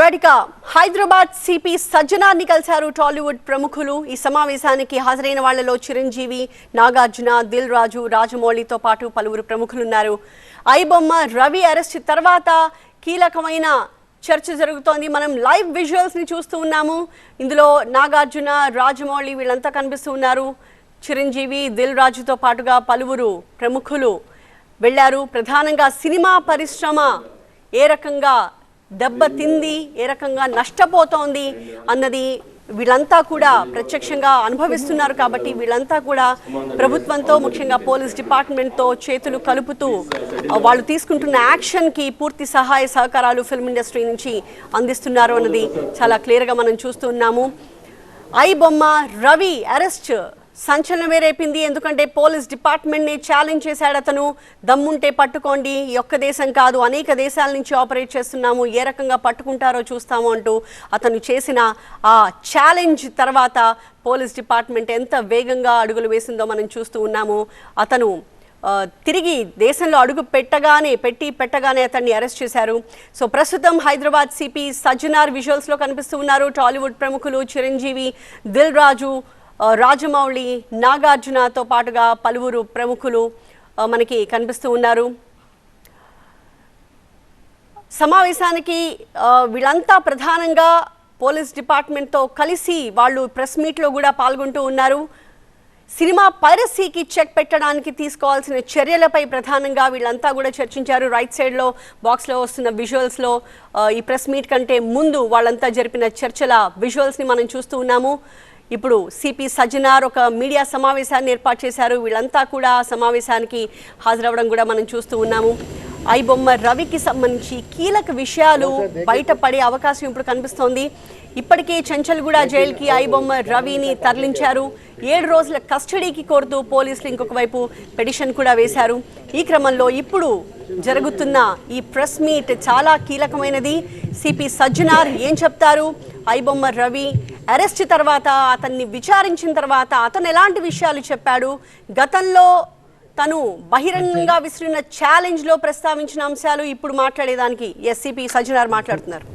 రైట్గా Hyderabad CP సజ్జనాన్ని కలిశారు టాలీవుడ్ ప్రముఖులు. ఈ సమావేశానికి హాజరైన వాళ్ళలో చిరంజీవి నాగార్జున దిల్ రాజు రాజమౌళితో పాటు పలువురు ప్రముఖులున్నారు. ఐబొమ్మ రవి అరెస్ట్ తర్వాత కీలకమైన చర్చ జరుగుతోంది. మనం లైవ్ విజువల్స్ని చూస్తూ ఉన్నాము. ఇందులో నాగార్జున రాజమౌళి వీళ్ళంతా కనిపిస్తూ ఉన్నారు. చిరంజీవి దిల్ రాజుతో పాటుగా పలువురు ప్రముఖులు వెళ్ళారు. ప్రధానంగా సినిమా పరిశ్రమ ఏ రకంగా దెబ్బతింది ఏ రకంగా నష్టపోతోంది అన్నది వీళ్ళంతా కూడా ప్రత్యక్షంగా అనుభవిస్తున్నారు కాబట్టి వీళ్ళంతా కూడా ప్రభుత్వంతో ముఖ్యంగా పోలీస్ డిపార్ట్మెంట్తో చేతులు కలుపుతూ వాళ్ళు తీసుకుంటున్న యాక్షన్కి పూర్తి సహాయ సహకారాలు ఫిల్మ్ ఇండస్ట్రీ నుంచి అందిస్తున్నారు అన్నది చాలా క్లియర్గా మనం చూస్తూ ఉన్నాము. ఐ బొమ్మ రవి అరెస్ట్ సంచలనమే రేపింది ఎందుకంటే పోలీస్ డిపార్ట్మెంట్ని ఛాలెంజ్ చేశాడు అతను. దమ్ముంటే పట్టుకోండి. ఈ ఒక్క దేశం కాదు అనేక దేశాల నుంచి ఆపరేట్ చేస్తున్నాము. ఏ రకంగా పట్టుకుంటారో చూస్తాము అంటూ అతను చేసిన ఆ ఛాలెంజ్ తర్వాత పోలీస్ డిపార్ట్మెంట్ ఎంత వేగంగా అడుగులు వేసిందో మనం చూస్తూ ఉన్నాము. అతను తిరిగి దేశంలో అడుగు పెట్టగానే పెట్టి పెట్టగానే అతన్ని అరెస్ట్ చేశారు. సో ప్రస్తుతం హైదరాబాద్ సిపి సజ్జనార్ విజువల్స్లో కనిపిస్తూ ఉన్నారు. టాలీవుడ్ ప్రముఖులు చిరంజీవి దిల్ రాజు రాజమౌళి నాగార్జునతో పాటుగా పలువురు ప్రముఖులు మనకి కనిపిస్తూ ఉన్నారు. సమావేశానికి వీళ్ళంతా ప్రధానంగా పోలీస్ డిపార్ట్మెంట్తో కలిసి వాళ్ళు ప్రెస్ మీట్లో కూడా పాల్గొంటూ ఉన్నారు. సినిమా పైరసీకి చెక్ పెట్టడానికి తీసుకోవాల్సిన చర్యలపై ప్రధానంగా వీళ్ళంతా కూడా చర్చించారు. రైట్ సైడ్లో బాక్స్లో వస్తున్న విజువల్స్లో ఈ ప్రెస్ మీట్ కంటే ముందు వాళ్ళంతా జరిపిన చర్చల విజువల్స్ని మనం చూస్తూ ఉన్నాము. ఇప్పుడు సిపి సజ్జనార్ ఒక మీడియా సమావేశాన్ని ఏర్పాటు చేశారు. వీళ్ళంతా కూడా సమావేశానికి హాజరవ్వడం కూడా మనం చూస్తూ ఉన్నాము. ఐ బొమ్మ రవికి సంబంధించి కీలక విషయాలు బయటపడే అవకాశం ఇప్పుడు కనిపిస్తోంది. ఇప్పటికే చంచల్గూడ జైలుకి ఐ బొమ్మ రవిని తరలించారు. ఏడు రోజుల కస్టడీకి కోరుతూ పోలీసులు ఇంకొక వైపు పిటిషన్ కూడా వేశారు. ఈ క్రమంలో ఇప్పుడు జరుగుతున్న ఈ ప్రెస్ మీట్ చాలా కీలకమైనది. సిపి సజ్జనార్ ఏం చెప్తారు? ఐబొమ్మ రవి అరెస్ట్ తర్వాత అతన్ని విచారించిన తర్వాత అతను ఎలాంటి విషయాలు చెప్పాడు? గతంలో తను బహిరంగంగా విసిరిన ఛాలెంజ్లో ప్రస్తావించిన అంశాలు ఇప్పుడు మాట్లాడేదానికి ఎస్సీపీ సజ్జనార్ మాట్లాడుతున్నారు.